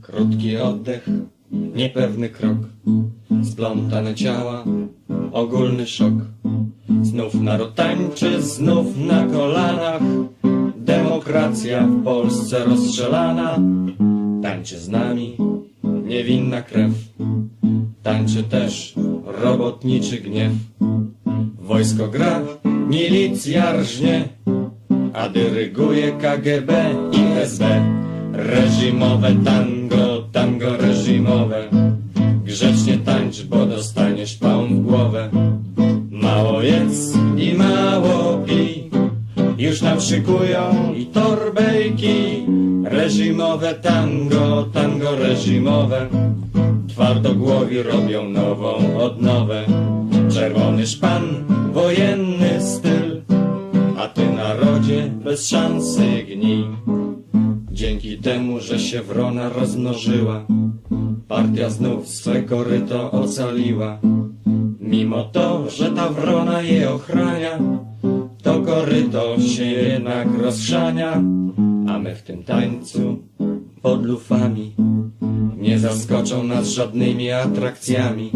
Krótki oddech, niepewny krok, splątane ciała, ogólny szok. Znów naród tańczy, znów na kolanach, demokracja w Polsce rozstrzelana. Tańczy z nami niewinna krew, tańczy też robotniczy gniew. Wojsko gra, milicja rżnie, a dyryguje KGB i SB. Reżimowe tango, tango reżimowe. Grzecznie tańcz, bo dostaniesz pałą w głowę. Mało jedz i mało pij, już nam szykują i torbejki. Reżimowe tango, tango reżimowe. Twardogłowi robią nową odnowę. Czerwony szpan, wojenny styl, a ty narodzie bez szansy gnij. Dzięki temu, że się wrona rozmnożyła, partia znów swe koryto ocaliła. Mimo to, że ta wrona je ochrania, to koryto się jednak rozchrzania, a my w tym tańcu pod lufami nie zaskoczą nas żadnymi atrakcjami.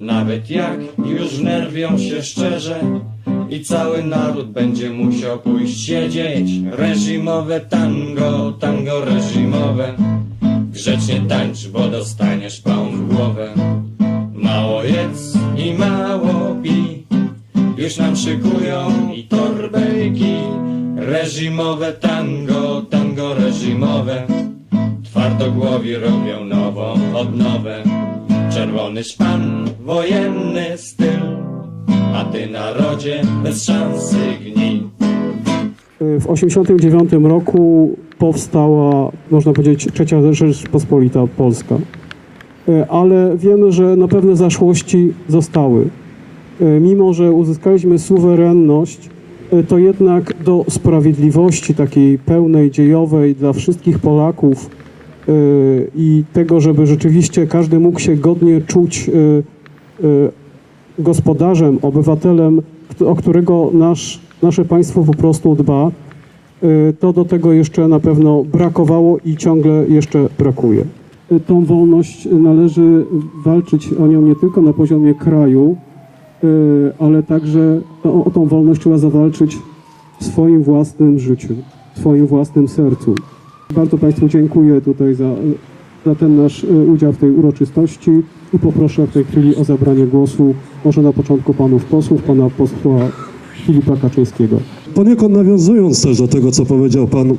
Nawet jak już nerwią się szczerze i cały naród będzie musiał pójść siedzieć. Reżimowe tango, tango reżimowe. Grzecznie tańcz, bo dostaniesz pałą w głowę. Mało jedz i mało pij, już nam szykują i torbejki. Reżimowe tango, tango reżimowe. Twardogłowi robią nową odnowę. Czerwony szpan, wojenny styl, a ty narodzie bez szansy gnij. W 1989 roku powstała, można powiedzieć, trzecia Rzeczpospolita Polska. E, Ale wiemy, że na pewne zaszłości zostały. E, Mimo, że uzyskaliśmy suwerenność, e, to jednak do sprawiedliwości takiej pełnej, dziejowej dla wszystkich Polaków i tego, żeby rzeczywiście każdy mógł się godnie czuć gospodarzem, obywatelem, o którego nasz, nasze państwo po prostu dba, y, to do tego jeszcze na pewno brakowało i ciągle jeszcze brakuje. Y, Tą wolność należy walczyć o nią nie tylko na poziomie kraju, y, ale także o, o tą wolność trzeba zawalczyć w swoim własnym życiu, w swoim własnym sercu. Bardzo Państwu dziękuję tutaj za, za ten nasz y, udział w tej uroczystości i poproszę w tej chwili o zabranie głosu może na początku panów posłów, pana posła Filipa Kaczyńskiego. Poniekąd nawiązując też do tego, co powiedział pan e,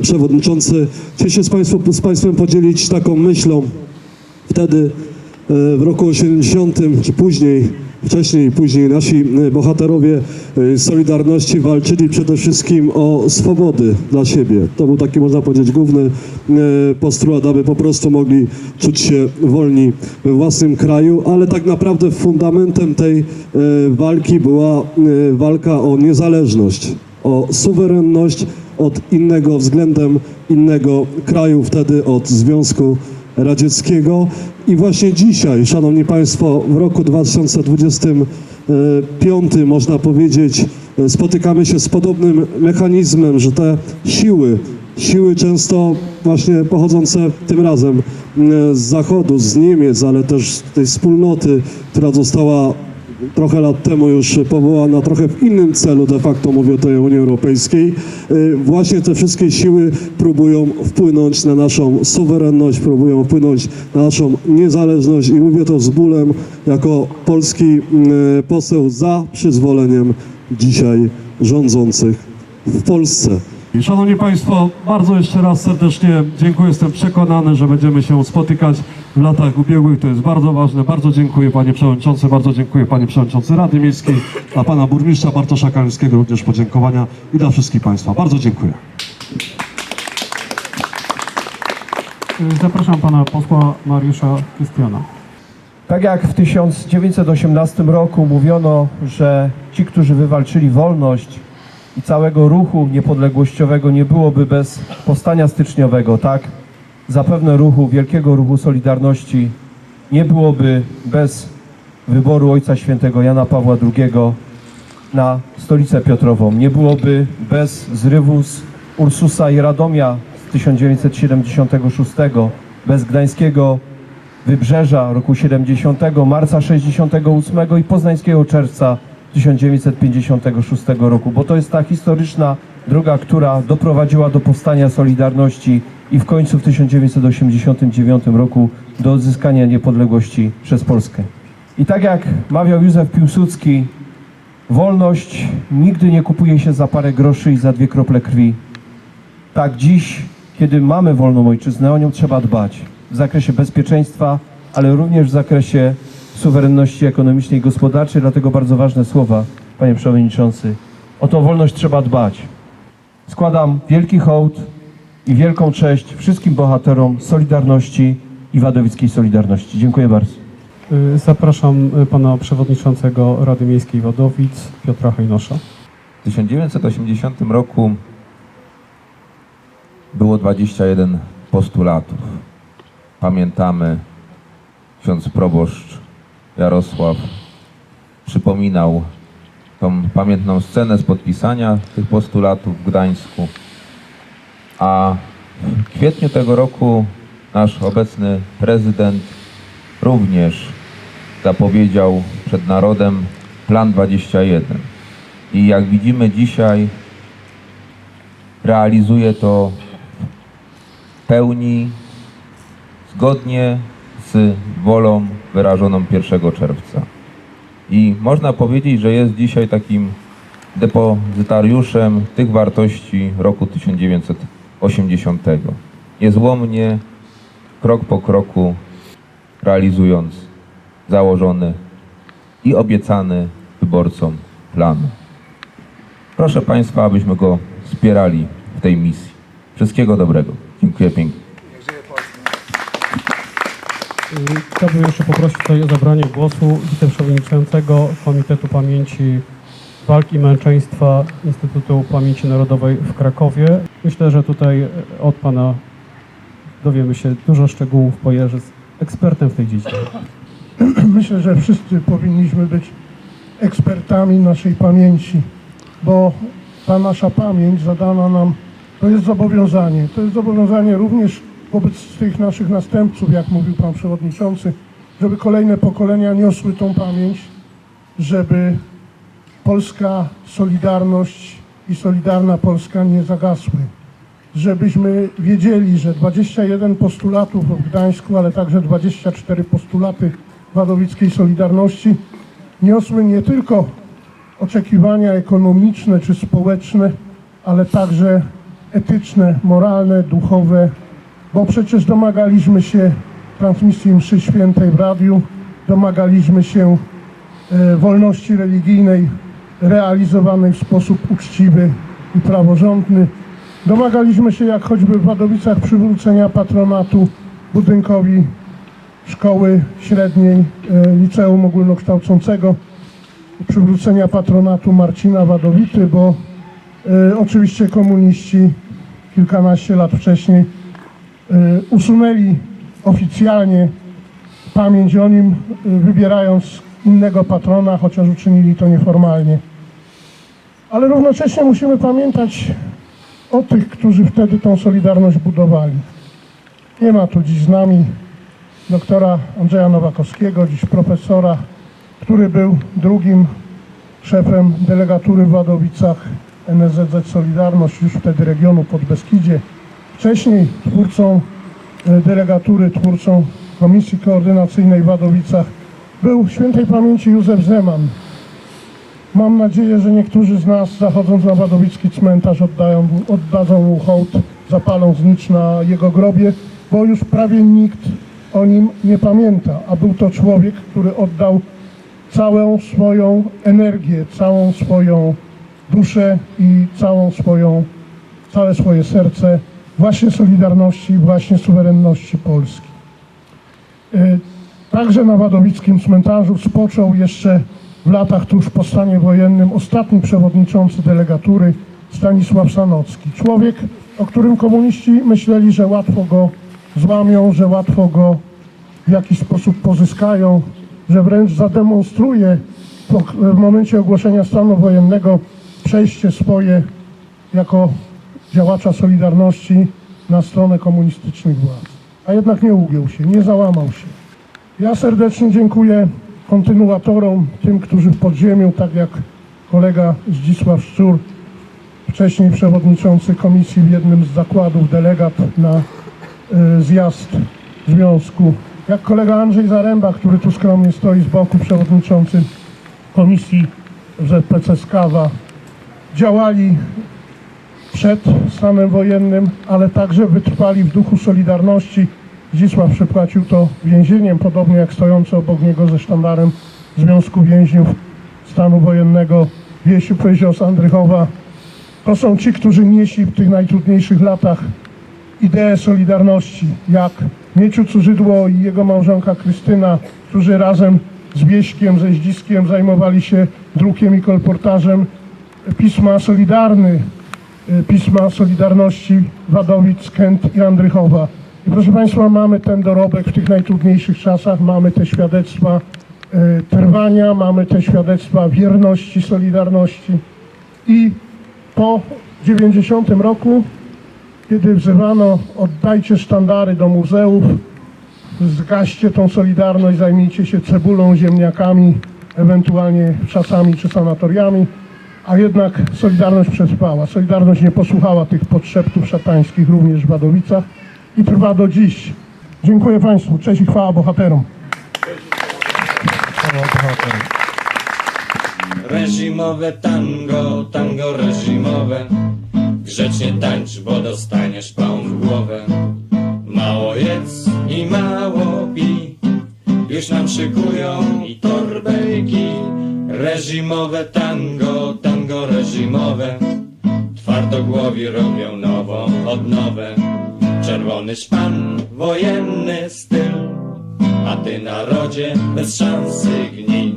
przewodniczący, chcę się z, państwu, z państwem podzielić taką myślą. Wtedy e, w roku 80 czy później, wcześniej i później nasi e, bohaterowie e, Solidarności walczyli przede wszystkim o swobody dla siebie. To był taki, można powiedzieć, główny e, postulat, aby po prostu mogli czuć się wolni we własnym kraju, ale tak naprawdę fundamentem tej e, walki była e, walka o niezależność, o suwerenność od innego względem innego kraju, wtedy od Związku Radzieckiego. I właśnie dzisiaj, Szanowni Państwo, w roku 2025 można powiedzieć, e, spotykamy się z podobnym mechanizmem, że te siły, siły często właśnie pochodzące tym razem m, z Zachodu, z Niemiec, ale też z tej wspólnoty, która została trochę lat temu już powołana trochę w innym celu, de facto mówię o tej Unii Europejskiej, y, właśnie te wszystkie siły próbują wpłynąć na naszą suwerenność, próbują wpłynąć na naszą niezależność i mówię to z bólem jako polski y, poseł za przyzwoleniem dzisiaj rządzących w Polsce. Szanowni Państwo, bardzo jeszcze raz serdecznie dziękuję. Jestem przekonany, że będziemy się spotykać w latach ubiegłych. To jest bardzo ważne. Bardzo dziękuję Panie Przewodniczący, bardzo dziękuję Panie Przewodniczący Rady Miejskiej, dla Pana Burmistrza Bartosza Kalińskiego również podziękowania i dla wszystkich Państwa. Bardzo dziękuję. Zapraszam pana posła Mariusza Krystiana. Tak jak w 1918 roku mówiono, że ci, którzy wywalczyli wolność i całego ruchu niepodległościowego nie byłoby bez powstania styczniowego, tak zapewne ruchu, wielkiego ruchu Solidarności nie byłoby bez wyboru Ojca Świętego Jana Pawła II na stolicę Piotrową. Nie byłoby bez zrywu z Ursusa i Radomia z 1976, bez gdańskiego wybrzeża roku 70, marca 68 i poznańskiego czerwca 1956 roku, bo to jest ta historyczna droga, która doprowadziła do powstania Solidarności i w końcu w 1989 roku do odzyskania niepodległości przez Polskę. I tak jak mawiał Józef Piłsudski, wolność nigdy nie kupuje się za parę groszy i za dwie krople krwi. Tak dziś, kiedy mamy wolną ojczyznę, o nią trzeba dbać w zakresie bezpieczeństwa, ale również w zakresie suwerenności ekonomicznej i gospodarczej. Dlatego bardzo ważne słowa, panie przewodniczący. O tą wolność trzeba dbać. Składam wielki hołd i wielką cześć wszystkim bohaterom Solidarności i Wadowickiej Solidarności. Dziękuję bardzo. Y, Zapraszam y, pana przewodniczącego Rady Miejskiej Wadowic, Piotra Hajnosza. W 1980 roku było 21 postulatów. Pamiętamy, ksiądz proboszcz Jarosław przypominał tą pamiętną scenę z podpisania tych postulatów w Gdańsku. A w kwietniu tego roku nasz obecny prezydent również zapowiedział przed narodem Plan 21. I jak widzimy dzisiaj, realizuje to w pełni zgodnie z wolą wyrażoną 1 czerwca. I można powiedzieć, że jest dzisiaj takim depozytariuszem tych wartości roku 1980. Niezłomnie, krok po kroku realizując założony i obiecany wyborcom plan. Proszę Państwa, abyśmy go wspierali w tej misji. Wszystkiego dobrego. Dziękuję pięknie. Chciałbym jeszcze poprosić tutaj o zabranie głosu wiceprzewodniczącego Komitetu Pamięci Walki i Męczeństwa Instytutu Pamięci Narodowej w Krakowie. Myślę, że tutaj od pana dowiemy się dużo szczegółów, bo jest ekspertem w tej dziedzinie. Myślę, że wszyscy powinniśmy być ekspertami naszej pamięci, bo ta nasza pamięć zadana nam to jest zobowiązanie. To jest zobowiązanie również wobec tych naszych następców, jak mówił Pan Przewodniczący, żeby kolejne pokolenia niosły tą pamięć, żeby polska solidarność i solidarna Polska nie zagasły. Żebyśmy wiedzieli, że 21 postulatów w Gdańsku, ale także 24 postulaty wadowickiej Solidarności niosły nie tylko oczekiwania ekonomiczne czy społeczne, ale także etyczne, moralne, duchowe, bo przecież domagaliśmy się transmisji mszy świętej w radiu, domagaliśmy się e, wolności religijnej realizowanej w sposób uczciwy i praworządny. Domagaliśmy się, jak choćby w Wadowicach, przywrócenia patronatu budynkowi szkoły średniej e, liceum ogólnokształcącego, przywrócenia patronatu Marcina Wadowity, bo e, oczywiście komuniści kilkanaście lat wcześniej usunęli oficjalnie pamięć o nim, e, wybierając innego patrona, chociaż uczynili to nieformalnie. Ale równocześnie musimy pamiętać o tych, którzy wtedy tą Solidarność budowali. Nie ma tu dziś z nami doktora Andrzeja Nowakowskiego, dziś profesora, który był drugim szefem delegatury w Wadowicach NSZZ Solidarność, już wtedy regionu Podbeskidzie. Wcześniej twórcą e, delegatury, twórcą Komisji Koordynacyjnej w Wadowicach był świętej pamięci Józef Zeman. Mam nadzieję, że niektórzy z nas zachodząc na wadowicki cmentarz oddają, oddadzą mu hołd, zapalą znicz na jego grobie, bo już prawie nikt o nim nie pamięta, a był to człowiek, który oddał całą swoją energię, całą swoją duszę i całą swoją, całe swoje serce właśnie Solidarności, właśnie suwerenności Polski. Y, Także na Wadowickim cmentarzu spoczął jeszcze w latach tuż po stanie wojennym ostatni przewodniczący delegatury Stanisław Sanocki. Człowiek, o którym komuniści myśleli, że łatwo go złamią, że łatwo go w jakiś sposób pozyskają, że wręcz zademonstruje w momencie ogłoszenia stanu wojennego przejście swoje jako działacza Solidarności na stronę komunistycznych władz. A jednak nie ugiął się, nie załamał się. Ja serdecznie dziękuję kontynuatorom, tym, którzy w podziemiu, tak jak kolega Zdzisław Szczur, wcześniej przewodniczący komisji w jednym z zakładów, delegat na y, zjazd związku, jak kolega Andrzej Zaręba, który tu skromnie stoi z boku, przewodniczący komisji w ZPC Skawa, działali przed stanem wojennym, ale także wytrwali w duchu Solidarności. Zdzisław przypłacił to więzieniem, podobnie jak stojący obok niego ze sztandarem Związku Więźniów Stanu Wojennego Wiesiu Pyzio z Andrychowa. To są ci, którzy nieśli w tych najtrudniejszych latach ideę Solidarności, jak Mieciu Curzydło i jego małżonka Krystyna, którzy razem z Wieśkiem, ze Zdziskiem zajmowali się drukiem i kolportażem pisma Solidarny, pisma Solidarności Wadowic, Kęt i Andrychowa. I proszę Państwa, mamy ten dorobek w tych najtrudniejszych czasach, mamy te świadectwa y, trwania, mamy te świadectwa wierności, Solidarności. I po 90 roku kiedy wzywano oddajcie sztandary do muzeów, zgaście tą solidarność, zajmijcie się cebulą, ziemniakami, ewentualnie czasami czy sanatoriami, a jednak Solidarność przetrwała. Solidarność nie posłuchała tych podszeptów szatańskich również w Wadowicach i trwa do dziś. Dziękuję Państwu. Cześć i chwała bohaterom. Reżimowe tango, tango reżimowe Grzecznie tańcz, bo dostaniesz pałą w głowę Mało jedz i mało pij Już nam szykują i torbę i kij Reżimowe tango Twardogłowi robią nową odnowę. Czerwony szpan, wojenny styl A ty narodzie bez szansy gniew